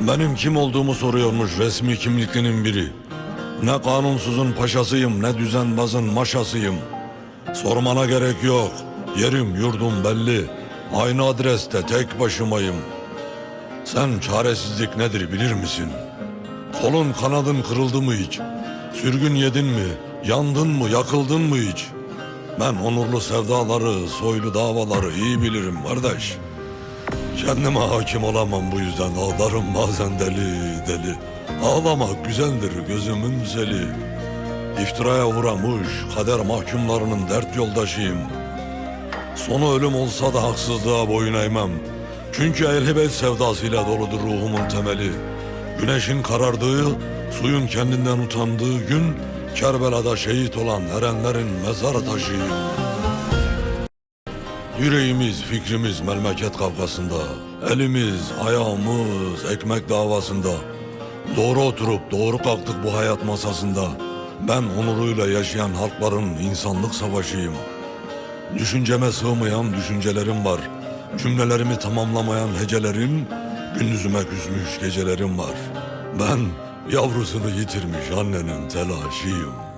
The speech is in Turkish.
Benim kim olduğumu soruyormuş resmi kimliklinin biri. Ne kanunsuzun paşasıyım ne düzenbazın maşasıyım. Sormana gerek yok. Yerim yurdum belli. Aynı adreste tek başımayım. Sen çaresizlik nedir bilir misin? Kolun kanadın kırıldı mı hiç? Sürgün yedin mi? Yandın mı? Yakıldın mı hiç? Ben onurlu sevdaları, soylu davaları iyi bilirim kardeş. Kendime hakim olamam bu yüzden ağlarım bazen deli deli. Ağlamak güzeldir gözümün zeli. İftiraya uğramış kader mahkumlarının dert yoldaşıyım. Sonu ölüm olsa da haksızlığa boyun eğmem. Çünkü elhibet sevdasıyla doludur ruhumun temeli. Güneşin karardığı, suyun kendinden utandığı gün Kerbela'da şehit olan erenlerin mezar taşıyım. Yüreğimiz, fikrimiz memleket kavgasında. Elimiz, ayağımız ekmek davasında. Doğru oturup doğru kalktık bu hayat masasında. Ben onuruyla yaşayan halkların insanlık savaşıyım. Düşünceme sığmayan düşüncelerim var. Cümlelerimi tamamlamayan hecelerim, gündüzüme küsmüş gecelerim var. Ben yavrusunu yitirmiş annenin telaşıyım.